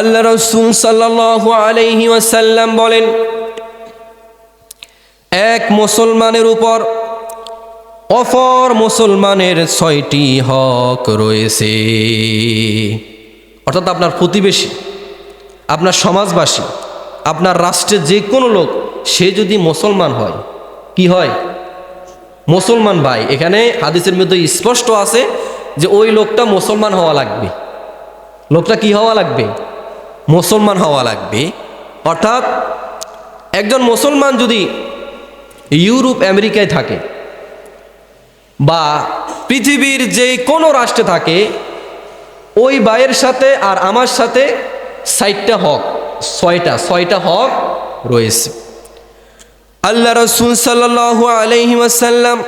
আল্লাহ রসুল সাল্লাল্লাহু আলাইহি ওয়াসাল্লাম বলেন, এক মুসলমানের উপর অপর মুসলমানের ছয়টি হক রয়েছে। অর্থাৎ আপনার প্রতিবেশী, আপনার সমাজবাসী, আপনার রাষ্ট্রের যে কোনো লোক, সে যদি মুসলমান হয়, কি হয়? মুসলমান ভাই। এখানে হাদিসের মধ্যে স্পষ্ট আছে যে ওই লোকটা মুসলমান হওয়া লাগবে। লোকটা কি হওয়া লাগবে? মুসলমান হওয়া লাগবে। অর্থাৎ একজন মুসলমান যদি ইউরোপ, আমেরিকায় থাকে বা পৃথিবীর যে কোনো রাষ্ট্রে থাকে, ওই ভাইয়ের সাথে আর আমার সাথে সাইটটা হক, ছয়টা ছয়টা হক রয়েছে। আল্লাহ রসুল সাল্লাহ আলহি ওয়াসাল্লাম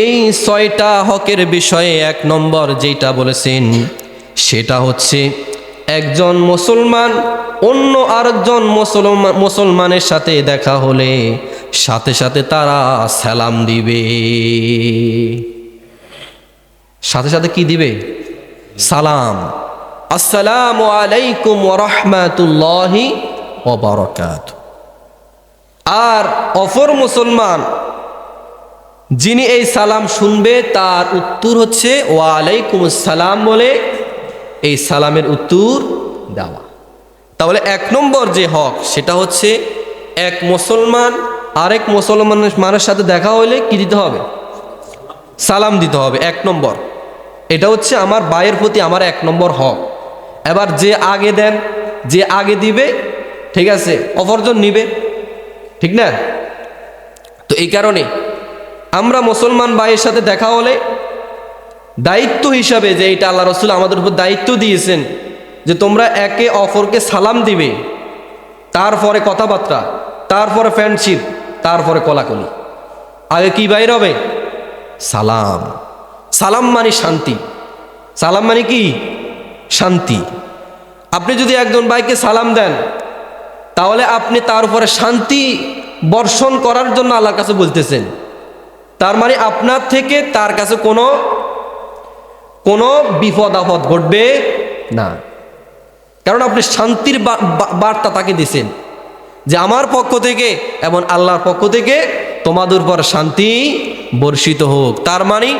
এই ছয়টা হকের বিষয়ে এক নম্বর যেটা বলেছেন, সেটা হচ্ছে একজন মুসলমান, অন্য আরেকজন মুসলমান মুসলমানের সাথে দেখা হলে সাথে সাথে তারা সালাম দিবে। সাথে সাথে কি দিবে? সালাম। আসসালামু আলাইকুম রহমাতুল্লাহি ওবরকাত আর অপর মুসলমান, যিনি এই সালাম শুনবে, তার উত্তর হচ্ছে ওয়ালাইকুম সালাম বলে এই সালামের উত্তর দেওয়া। তাহলে এক নম্বর যে হক, সেটা হচ্ছে এক মুসলমান আরেক মুসলমানের মানুষের সাথে দেখা হলে কি দিতে হবে? সালাম দিতে হবে, এক নম্বর। এটা হচ্ছে আমার বায়ের প্রতি আমার এক নম্বর হক। এবার যে আগে দেন, যে আগে দিবে, ঠিক আছে, অপরজন নিবে, ঠিক না? তো এই কারণে আমরা মুসলমান ভাইয়ের সাথে দেখা হলে দায়িত্ব হিসাবে যে এটা আল্লাহ রসুল আমাদের উপর দায়িত্ব দিয়েছেন, যে তোমরা একে অপরকে সালাম দিবে, তারপরে কথাবার্তা, তারপরে ফ্রেন্ডশিপ তারপরে কলাকলি। আগে কি বাইর হবে? সালাম। সালাম মানে শান্তি। সালাম মানে কি? শান্তি। আপনি যদি একজন ভাইকে সালাম দেন, তাহলে আপনি তার উপরে শান্তি বর্ষণ করার জন্য আল্লাহর কাছে বলতেছেন। তার মানে আপনার থেকে তার কাছে কোনো কোনো বিপদ আপদ ঘটবে না। কারণ আপনি শান্তির বার্তা তাকে দিছেন যে আমার পক্ষ থেকে এবং আল্লাহর পক্ষ থেকে তোমাদের উপর শান্তি বর্ষিত হোক। তার মানে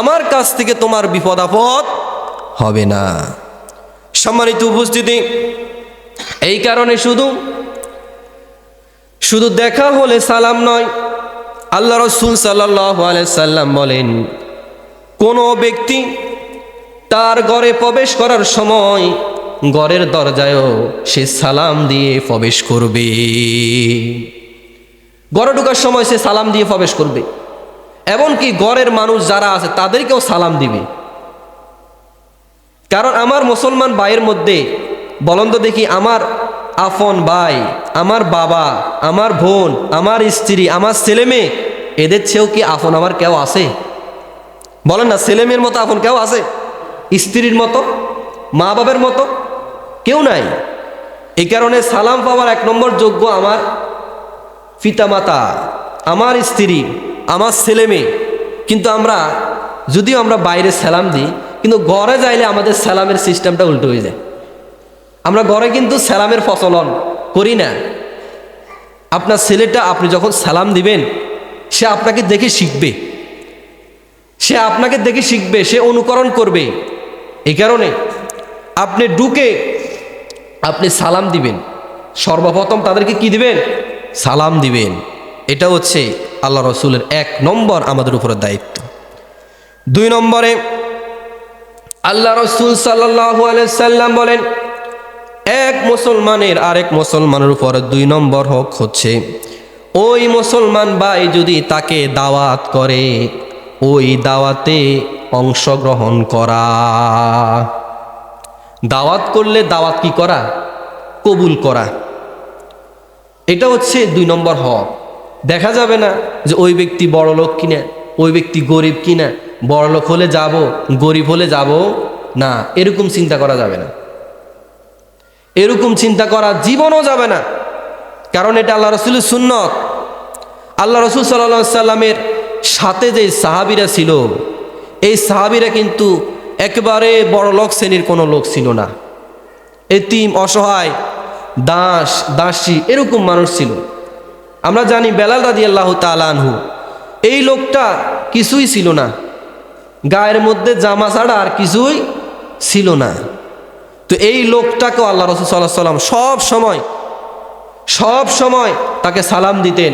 আমার কাছ থেকে তোমার বিপদ আপদ হবে না। সম্মানিত উপস্থিতি, এই কারণে শুধু শুধু দেখা হলে সালাম নয়, আল্লাহ রসুল সাল্লাহ সাল্লাম বলেন কোনো ব্যক্তি তার ঘরে প্রবেশ করার সময় ঘরের দরজায়ও সে সালাম দিয়ে প্রবেশ করবে। ঘরে ঢোকার সময় সে সালাম দিয়ে প্রবেশ করবে। এমনকি ঘরের মানুষ যারা আছে, তাদেরকেও সালাম দিবে। কারণ আমার মুসলমান ভাইয়ের মধ্যে বলন তো দেখি আমার আফন ভাই, আমার বাবা, আমার বোন, আমার স্ত্রী, আমার ছেলে মেয়ে এদের চেয়েও কি আফন আমার কেউ আছে? বলেন না, ছেলে মেয়ের মতো আফন কেউ আছে? স্ত্রীর মতো? মা বাবার মতো? কেউ নাই। এই কারণে সালাম পাওয়ার এক নম্বর যোগ্য আমার পিতামাতা, আমার স্ত্রী, আমার ছেলে মেয়ে। কিন্তু আমরা, যদিও আমরা বাইরে সালাম দিই, কিন্তু ঘরে যাইলে আমাদের সালামের সিস্টেমটা উল্টো হয়ে যায়। আমরা ঘরে কিন্তু সালামের ফসলন করি না। আপনার ছেলেটা আপনি যখন সালাম দিবেন, সে আপনাকে দেখে শিখবে। সে আপনাকে দেখে শিখবে, সে অনুকরণ করবে। এই কারণে আপনি ঢুকে আপনি সালাম দিবেন। সর্বপ্রথম তাদেরকে কি দিবেন? সালাম দিবেন। এটা হচ্ছে আল্লাহ রসুলের এক নম্বর আমাদের উপরে দায়িত্ব। দুই নম্বরে আল্লাহ রসুল সাল্লাহ সাল্লাম বলেন, এক মুসলমানের আরেক মুসলমানের উপর দুই নম্বর হক হচ্ছে, ওই মুসলমান ভাই যদি তাকে দাওয়াত করে ওই দাওয়াতে অংশগ্রহণ করা। দাওয়াত করলে দাওয়াত কি করা? কবুল করা। এটা হচ্ছে দুই নম্বর হক। দেখা যাবে না যে ওই ব্যক্তি বড় লোক কিনা, ওই ব্যক্তি গরিব কিনা, বড় লোক হলে যাব, গরিব হলে যাব না, এরকম চিন্তা করা যাবে না। এরকম চিন্তা করা জীবনও যাবে না। কারণ এটা আল্লাহ রসুলের সুন্নত। আল্লাহ রসুল সাল্লা সাল্লামের সাথে যে সাহাবিরা ছিল, এই সাহাবিরা কিন্তু একেবারে বড় লোক শ্রেণির কোনো লোক ছিল না। এতিম, অসহায়, দাস, দাসী এরকম মানুষ ছিল। আমরা জানি বেলাল রাজি আল্লাহ তালানহু এই লোকটা কিছুই ছিল না। গায়ের মধ্যে জামা ছাড়া আর কিছুই ছিল না। তো এই লোকটাকেও আল্লাহ রসুল সাল্লাহ সাল্লাম সব সময় সব সময় তাকে সালাম দিতেন।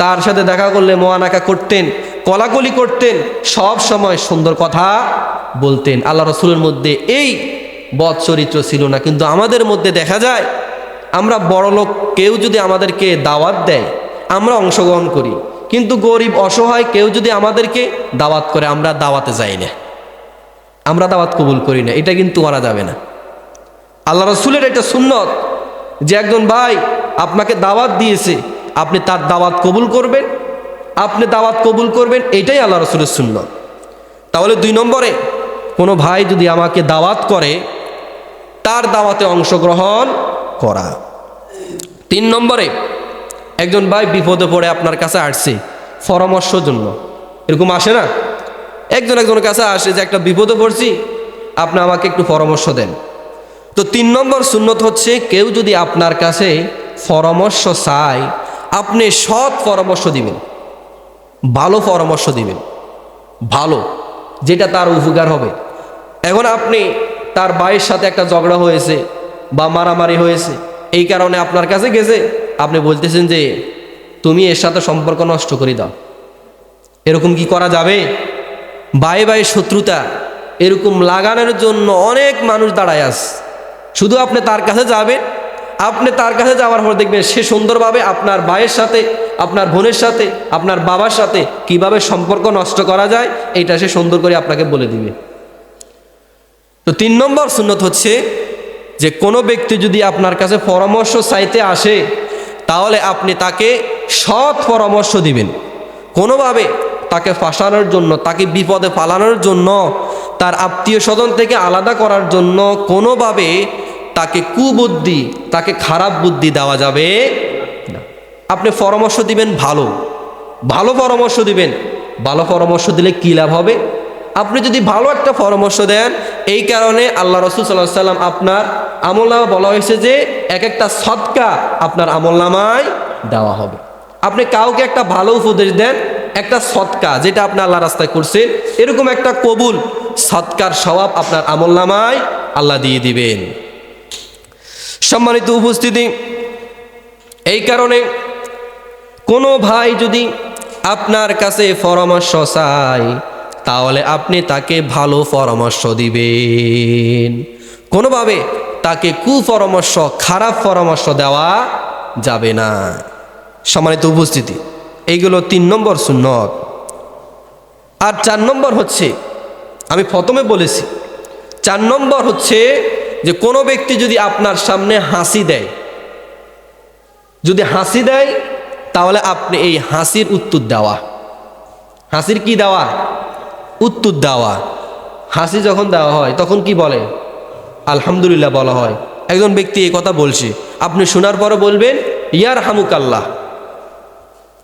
তার সাথে দেখা করলে মোয়ানাকা করতেন, কলাকলি করতেন, সব সময় সুন্দর কথা বলতেন। আল্লাহ রসুলের মধ্যে এই বদ চরিত্র ছিল না, কিন্তু আমাদের মধ্যে দেখা যায়, আমরা বড় লোক, কেউ যদি আমাদেরকে দাওয়াত দেয়, আমরা অংশগ্রহণ করি। কিন্তু গরিব, অসহায়, কেউ যদি আমাদেরকে দাওয়াত করে, আমরা দাওয়াতে যাই না। আমরা দাওয়াত কবুল করি না, এটা কিন্তু করা যাবে না। আল্লাহ রসুলের এটা সুন্নত যে একজন ভাই আপনাকে দাওয়াত দিয়েছে আপনি তার দাওয়াত কবুল করবেন, আপনি দাওয়াত কবুল করবেন, এটাই আল্লাহ রসুলের শূন্য তাহলে দুই নম্বরে, কোনো ভাই যদি আমাকে দাওয়াত করে, তার দাওয়াতে অংশগ্রহণ করা। তিন নম্বরে, একজন ভাই বিপদে পড়ে আপনার কাছে আসছে পরামর্শের জন্য। এরকম আসে না? একজন একজনের কাছে আসে যে, একটা বিপদে পড়ছি, আপনি আমাকে একটু পরামর্শ দেন। তো তিন নম্বর সুন্নত হচ্ছে, কেউ যদি আপনার কাছে পরামর্শ চায় আপনি সৎ পরামর্শ দিবেন, ভালো পরামর্শ দিবেন, ভালো, যেটা তার উপকার হবে। এখন আপনি তার ভাইয়ের সাথে একটা ঝগড়া হয়েছে বা মারামারি হয়েছে, এই কারণে আপনার কাছে গেছে, আপনি বলতেছেন যে, তুমি এর সাথে সম্পর্ক নষ্ট করে দাও। এরকম কি করা যাবে? বাই বাই শত্রুতা, এরকম লাগানোর জন্য অনেক মানুষ দাঁড়ায় আস শুধু আপনি তার কাছে যাবেন আপনি তার কাছে যাওয়ার পর দেখবেন সে সুন্দরভাবে আপনার ভাইয়ের সাথে, আপনার বোনের সাথে, আপনার বাবার সাথে কীভাবে সম্পর্ক নষ্ট করা যায়, এটা সে সুন্দর করে আপনাকে বলে দিবে। তো তিন নম্বর সুন্নত হচ্ছে যে কোনো ব্যক্তি যদি আপনার কাছে পরামর্শ চাইতে আসে, তাহলে আপনি তাকে সৎ পরামর্শ দিবেন। কোনোভাবে তাকে ফাঁসানোর জন্য, তাকে বিপদে পালানোর জন্য, তার আত্মীয় স্বজন থেকে আলাদা করার জন্য কোনোভাবে তাকে কুবুদ্ধি, তাকে খারাপ বুদ্ধি দেওয়া যাবে না। আপনি পরামর্শ দিবেন ভালো। ভালো পরামর্শ দিবেন। ভালো পরামর্শ দিলে কী লাভ হবে? আপনি যদি ভালো একটা পরামর্শ দেন, এই কারণে আল্লাহ রসুল সাল্লাহ সাল্লাম আপনার আমলনামা বলা হয়েছে যে এক একটা সৎকা আপনার আমলনামায় দেওয়া হবে। আপনি কাউকে একটা ভালো উপদেশ দেন, একটা সৎকা যেটা আপনি আল্লাহ রাস্তায় করছেন, এরকম একটা কবুল সৎকার স্বভাব আপনার আমলনামায় আল্লাহ দিয়ে দিবেন। সম্মানিত উপস্থিতি। এই কারণে কোনো ভাই যদি আপনার কাছে পরামর্শ চায়, তাহলে আপনি তাকে ভালো পরামর্শ দিবেন। কোনোভাবে তাকে কুপরামর্শ, খারাপ পরামর্শ দেওয়া যাবে না। সম্মানিত উপস্থিতি, এইগুলো তিন নম্বর সুন্নত। আর চার নম্বর হচ্ছে, আমি প্রথমে বলেছি, চার নম্বর হচ্ছে যে কোনো ব্যক্তি যদি আপনার সামনে হাসি দেয়, যদি হাসি দেয়, তাহলে আপনি এই হাসির উত্তর দেওয়া। হাসির কি দেওয়া? উত্তর দেওয়া। হাসি যখন দেওয়া হয়, তখন কি বলে? আলহামদুলিল্লাহ বলা হয়। একজন ব্যক্তি এই কথা বলছে। আপনি শোনার পরে বলবেন ইয়ার হামুকাল্লাহ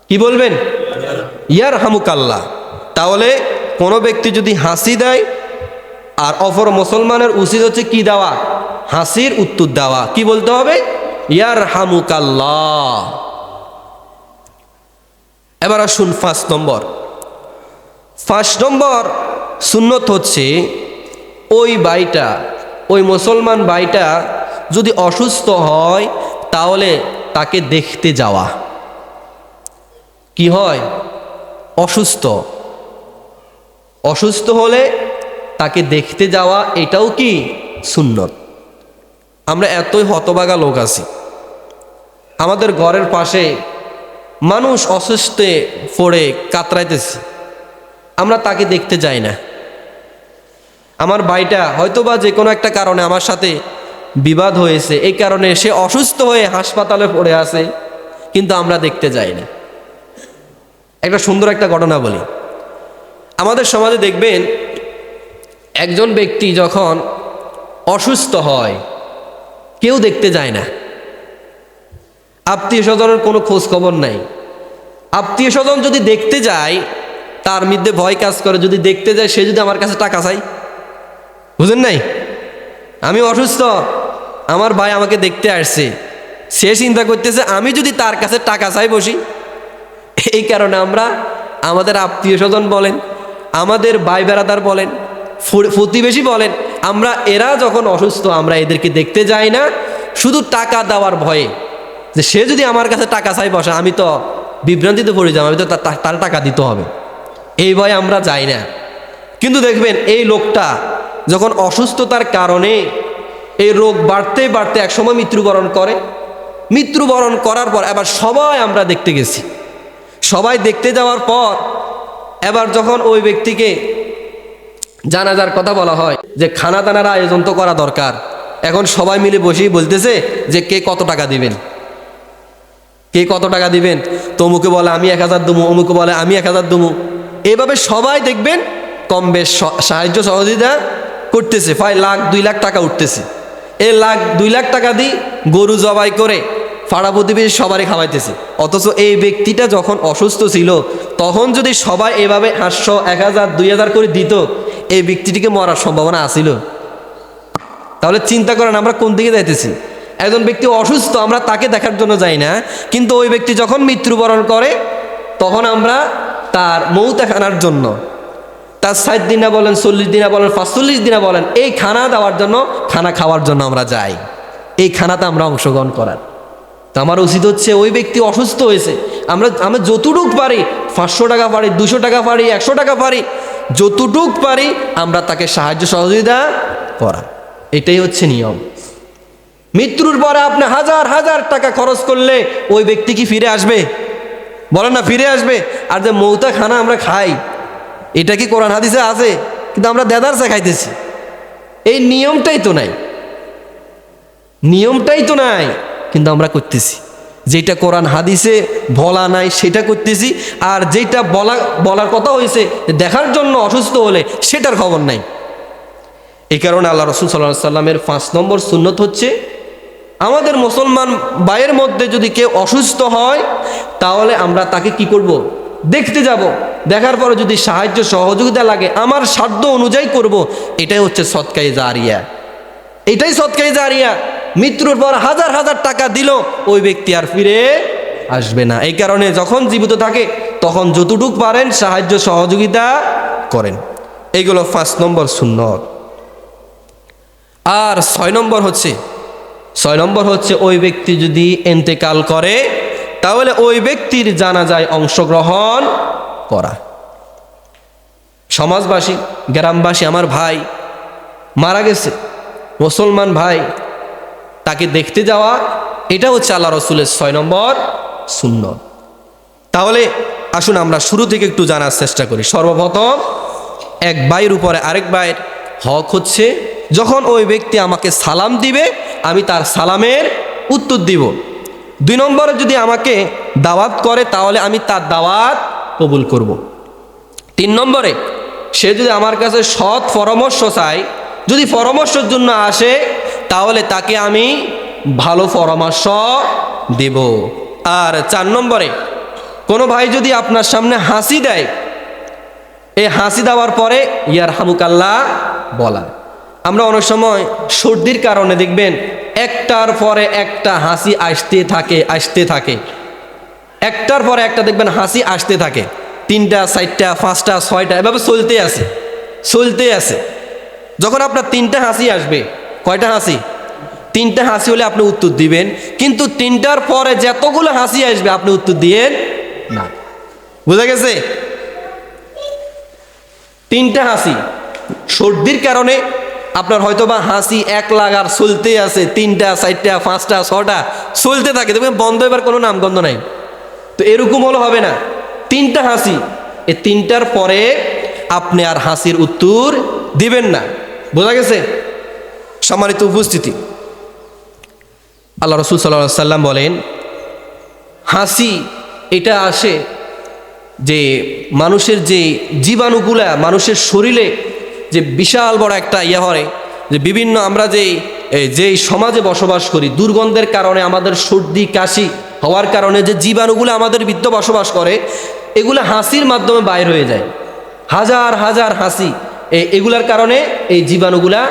কি বলবেন? ইয়ার হামুকাল্লাহ তাহলে কোনো ব্যক্তি যদি হাসি দেয় আর অপর মুসলমানের উচিত হচ্ছে কি দেওয়া? হাসির উত্তর দেওয়া। কি বলতে হবে? ইয়ার হামুকাল্লাহ এবার আসুন ফার্স্ট নম্বর। ফার্স্ট নম্বর সুন্নত হচ্ছে ওই বাইটা ওই মুসলমান বাইটা যদি অসুস্থ হয়, তাহলে তাকে দেখতে যাওয়া। কি হয়? অসুস্থ। অসুস্থ হলে তাকে দেখতে যাওয়া এটাও কি সুন্নত? আমরা এতই হতবাগা লোক আছি। আমাদের ঘরের পাশে মানুষ অসুস্থে পড়ে কাতরাইতেছে। আমরা তাকে দেখতে যাই না। আমার ভাইটা হয়তোবা যে কোনো একটা কারণে আমার সাথে বিবাদ হয়েছে, এই কারণে সে অসুস্থ হয়ে হাসপাতালে পড়ে আছে, কিন্তু আমরা দেখতে যাই না। একটা সুন্দর একটা ঘটনা বলি। আমাদের সমাজে দেখবেন একজন ব্যক্তি যখন অসুস্থ হয়, কেউ দেখতে যায় না। আত্মীয় স্বজনের কোনো খোঁজ খবর নাই। আত্মীয় স্বজন যদি দেখতে যায়, তার মধ্যে ভয় কাজ করে, যদি দেখতে যায়, সে যদি আমার কাছে টাকা চাই বুঝেন নাই? আমি অসুস্থ, আমার ভাই আমাকে দেখতে আসছে। সে চিন্তা করতেছে, আমি যদি তার কাছে টাকা চাই বসি। এই কারণে আমরা আমাদের আত্মীয় স্বজন বলেন, আমাদের ভাই বেড়াদার বলেন প্রতিবেশী বলেন, আমরা, এরা যখন অসুস্থ, আমরা এদেরকে দেখতে যাই না। শুধু টাকা দেওয়ার ভয়ে। যে সে যদি আমার কাছে টাকা চাই বসে, আমি তো বিভ্রান্তিতে পড়ে যাব, আমি তো তার টাকা দিতে হবে। এই ভয়ে আমরা যাই না। কিন্তু দেখবেন, এই লোকটা যখন অসুস্থতার কারণে এই রোগ বাড়তে বাড়তে একসময় মৃত্যুবরণ করে। মৃত্যুবরণ করার পর এবার সবাই আমরা দেখতে গেছি। সবাই দেখতে যাওয়ার পর এবার যখন ওই ব্যক্তিকে জানাজার কথা বলা হয় যে খানা দানার আয়োজন তো করা দরকার। এখন সবাই মিলে বসেই বলতেছে যে কে কত টাকা দিবেন? কে কত টাকা দিবেন? তমুকে বলে, আমি এক হাজার দুমু। অমুকে বলে, আমি এক হাজার দুমু। এভাবে সবাই দেখবেন কম বেশ সাহায্য সহযোগিতা করতেছে। প্রায় লাখ, দুই লাখ টাকা উঠতেছে। এই লাখ, দুই লাখ টাকা দিই গরু জবাই করে পাড়া প্রতিবেশী সবারই খাওয়াইতেছে। অথচ এই ব্যক্তিটা যখন অসুস্থ ছিল, তখন যদি সবাই এভাবে আটশো এক হাজার, দুই হাজার করে দিত এই ব্যক্তিটিকে মরার সম্ভাবনা আসিল তাহলে চিন্তা করেন, আমরা কোন দিকে যাইতেছি? একজন ব্যক্তি অসুস্থ, আমরা তাকে দেখার জন্য যাই না, কিন্তু ওই ব্যক্তি যখন মৃত্যুবরণ করে, তখন আমরা তার মৌতা খানার জন্য, তার ষাট দিনা বলেন, চল্লিশ দিনা বলেন, পাঁচচল্লিশ দিনা বলেন, এই খানা দেওয়ার জন্য, খানা খাওয়ার জন্য আমরা যাই। এই খানাতে আমরা অংশগ্রহণ করার। আমার উচিত হচ্ছে ওই ব্যক্তি অসুস্থ হয়েছে। আমরা আমরা যতটুক পারি পাঁচশো টাকা পারি, দুশো টাকা পারি, একশো টাকা পারি, যতটুক পারি আমরা তাকে সাহায্য সহযোগিতা করা। এটাই হচ্ছে নিয়ম। মৃত্যুর পরে আপনি হাজার হাজার টাকা খরচ করলে ওই ব্যক্তি কি ফিরে আসবে? বলেন না, ফিরে আসবে। আর যে মৌতা খানা আমরা খাই, এটা কি কোরআন হাদিসে আছে? কিন্তু আমরা দেদারসে খাইতেছি। এই নিয়মটাই তো নাই। নিয়মটাই তো নাই। কিন্তু আমরা করতেছি। যেটা কোরআন হাদিসে বলা নাই সেটা করতেছি, আর যেটা বলা, বলার কথা হয়েছে দেখার জন্য অসুস্থ হলে সেটার খবর নাই। এই কারণে আল্লাহ রসুল সাল্লাহ সাল্লামের পাঁচ নম্বর সুন্নত হচ্ছে, আমাদের মুসলমান ভাইয়ের মধ্যে যদি কেউ অসুস্থ হয়, তাহলে আমরা তাকে কি করব। দেখতে যাব। দেখার পরে যদি সাহায্য সহযোগিতা লাগে, আমার সাধ্য অনুযায়ী করব। এটাই হচ্ছে সৎকাই জারিয়া। এটাই সৎকাই জারিয়া। মৃত্যুর পর হাজার হাজার টাকা দিল, ওই ব্যক্তি আর ফিরে আসবে না। এই কারণে যখন জীবিত থাকে, তখন যতটুক পারেন সাহায্য সহযোগিতা করেন। এইগুলো পাঁচ নম্বর সুন্নত। আর ছয় নম্বর হচ্ছে, ছয় নম্বর হচ্ছে ওই ব্যক্তি যদি এন্তেকাল করে, তাহলে ওই ব্যক্তির জানাজায় অংশগ্রহণ করা। সমাজবাসী, গ্রামবাসী, আমার ভাই মারা গেছে, মুসলমান ভাই তাকে দেখতে যাওয়া এটা হচ্ছে আল্লাহ রসুলের ছয় নম্বর শূন্য তাহলে আসুন আমরা শুরু থেকে একটু জানার চেষ্টা করি। সর্বপ্রথম, এক ভাইয়ের উপরে আরেক ভাইয়ের হক হচ্ছে, যখন ওই ব্যক্তি আমাকে সালাম দিবে, আমি তার সালামের উত্তর দিব। দুই নম্বরে যদি আমাকে দাওয়াত করে, তাহলে আমি তার দাওয়াত কবুল করব। তিন নম্বরে, সে যদি আমার কাছে সৎ পরামর্শ চায়, যদি পরামর্শের জন্য আসে তাহলে তাকে আমি ভালো পরামর্শ দেব। আর চার নম্বরে, কোনো ভাই যদি আপনার সামনে হাসি দেয়, এই হাসি দেওয়ার পরে ইয়ার হামুকাল্লাহ বলা। আমরা অনেক সময় সর্দির কারণে দেখবেন একটার পরে একটা হাসি আসতে থাকে আসতে থাকে। একটার পরে একটা দেখবেন হাসি আসতে থাকে। তিনটা, চারটা, পাঁচটা, ছয়টা, এভাবে চলতে আছে চলতে আছে। যখন আপনার তিনটা হাসি আসবে কয়টা হাসি? তিনটা হাসি হলে আপনি উত্তর দিবেন। কিন্তু তিনটার পরে যতগুলো হাসি আসবে, আপনি উত্তর দিয়েন না। বুঝা গেছে? তিনটা হাসি। সর্দির কারণে আপনার হয়তো বা হাসি এক লাগার চলতে আছে। তিনটা, চারটা, পাঁচটা, ছটা, চলতে থাকে। দেখবেন বন্ধ এবার কোনো নামগন্ধ নাই। তো এরকম হলে হবে না। তিনটা হাসি। এই তিনটার পরে আপনি আর হাসির উত্তর দিবেন না। বোঝা গেছে? সম্মানিত উপস্থিতি। আল্লাহ রসুল সাল্লাহ সাল্লাম বলেন, হাসি এটা আসে যে মানুষের যে জীবাণুগুলা, মানুষের শরীরে যে বিশাল বড় একটা ইয়ে হয়, যে বিভিন্ন আমরা যে যেই সমাজে বসবাস করি, দুর্গন্ধের কারণে আমাদের সর্দি, কাশি হওয়ার কারণে যে জীবাণুগুলো আমাদের বৃত্ত বসবাস করে, এগুলো হাসির মাধ্যমে বাইর হয়ে যায়। হাজার হাজার হাসি এগুলার কারণে এই জীবাণুগুলা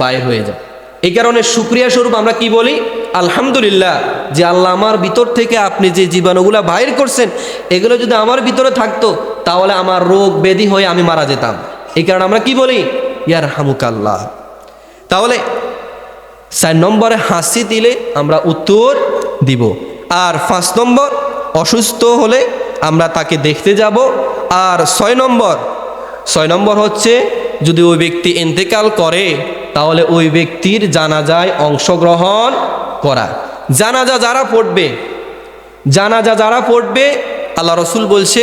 বাইর হয়ে যায়। এই কারণে সুক্রিয়া স্বরূপ আমরা কি বলি? আলহামদুলিল্লাহ, যে আল্লাহ আমার ভিতর থেকে আপনি যে জীবাণুগুলো বাইর করছেন, এগুলো যদি আমার ভিতরে থাকতো, তাহলে আমার রোগ ব্যাধি হয়ে আমি মারা যেতাম। এই কারণে আমরা কি বলি? ইয়ার হামুকাল্লাহ তাহলে চার নম্বরে হাসি দিলে আমরা উত্তর দিব। আর পাঁচ নম্বর, অসুস্থ হলে আমরা তাকে দেখতে যাব। আর ছয় নম্বর ছয় নম্বর হচ্ছে যদি ওই ব্যক্তি ইন্তেকাল করে, তাহলে ওই ব্যক্তির জানাজায় অংশগ্রহণ করা। জানাজা যারা পড়বে, জানাজা যারা পড়বে, আল্লাহ রসুল বলছে,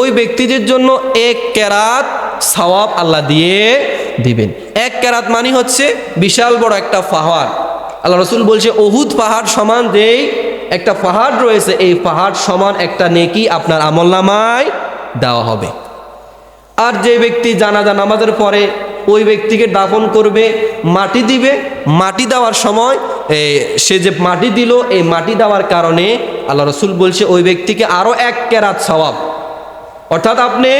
ওই ব্যক্তিদের জন্য এক কেরাত সওয়াব আল্লাহ দিয়ে দিবেন। এক কেরাত মানে হচ্ছে বিশাল বড় একটা পাহাড়। আল্লাহ রসুল বলছে অহুদ পাহাড় সমান যেই একটা পাহাড় রয়েছে, এই পাহাড় সমান একটা নেকি আপনার আমলনামায় দেওয়া হবে। আর যে ব্যক্তি জানাজা নামাজের পরে ওই ব্যক্তিকে দাফন করবে, মাটি দিবে, মাটি দেওয়ার সময় সে যে মাটি দিল, এই মাটি দেওয়ার কারণে আল্লাহ রসুল বলছে, ওই ব্যক্তিকে আরও এক কেরাত সওয়াব। অর্থাৎ আপনি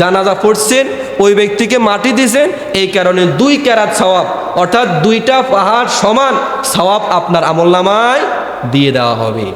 জানাজা পড়ছেন, ওই ব্যক্তিকে মাটি দিয়েছেন এই কারণে দুই ক্যারাত সওয়াব, অর্থাৎ দুইটা পাহাড় সমান সওয়াব আপনার আমলনামায় দিয়ে দেওয়া হবে।